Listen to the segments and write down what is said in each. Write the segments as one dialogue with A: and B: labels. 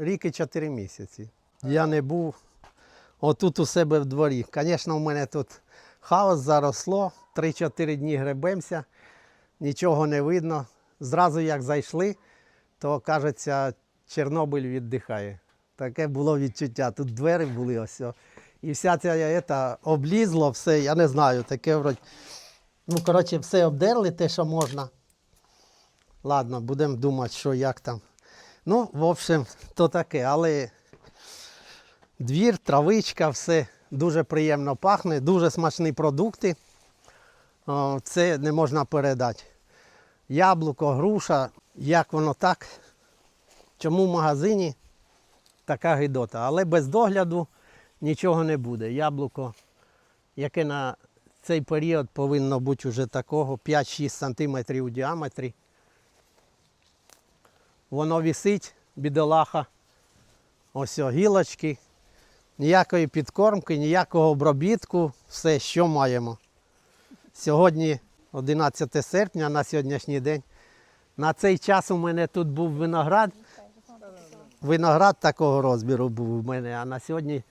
A: рік і чотири місяці. Я не був отут у себе в дворі. Звісно, у мене тут хаос заросло, 3-4 дні гребемося, нічого не видно. Зразу як зайшли, то кажеться, Чорнобиль віддихає. Таке було відчуття. Тут двері були ось. І вся ця ета, облізло все, я не знаю, таке вроді. Ну, коротше, все обдерли, те, що можна. Ладно, будемо думати, що як там. Ну, в общем, то таке, але двір, травичка, все дуже приємно пахне, дуже смачні продукти. Це не можна передати. Яблуко, груша, як воно так. Чому в магазині така гидота? Але без догляду нічого не буде. Яблуко, яке на цей період повинно бути вже такого 5-6 см у діаметрі. Воно висить, бідолаха. Ось о, гілочки. Ніякої підкормки, ніякого обробітку, все, що маємо. Сьогодні 11 серпня на сьогоднішній день. На цей час у мене тут був виноград. Виноград такого розміру був у мене, а на сьогодні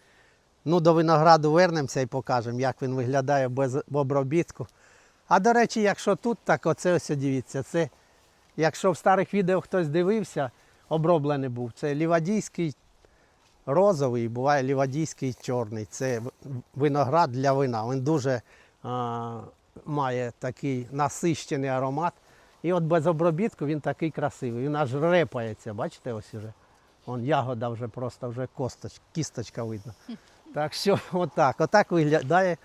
A: ну, до винограду вернемося і покажемо, як він виглядає без обробітку. А до речі, якщо тут, так оце ось дивіться, це якщо в старих відео хтось дивився, оброблений був. Це лівадійський розовий, буває лівадійський чорний. Це виноград для вина. Він дуже а, має такий насищений аромат. І от без обробітку він такий красивий. Він аж репається, бачите, ось уже. Вон ягода вже просто вже косточка, кісточка видно. Так що отак, отак виглядає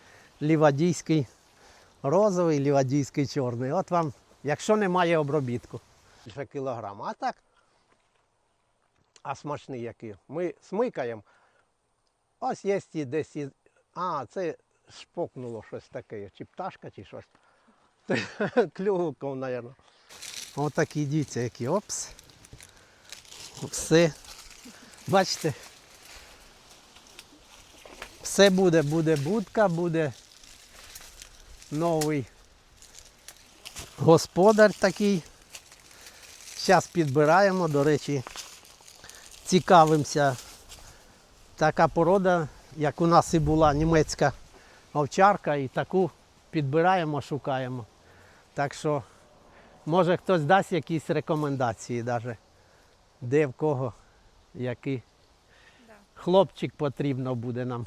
A: лівадійський розовий, лівадійський чорний. От вам, якщо немає обробітку. Більше кілограма. А так, а смачний який. Ми смикаємо. Ось є і десь. І... А, це шпокнуло щось таке, чи пташка, чи щось. Клювком, мабуть. Отакі дивіться, які опс. Все. Бачите. Все буде, буде будка, буде новий господар такий. Зараз підбираємо, до речі, цікавимося. Така порода, як у нас і була німецька овчарка, і таку підбираємо, шукаємо. Так що, може хтось дасть якісь рекомендації, даже, де в кого, який
B: Да.
A: хлопчик потрібно буде нам.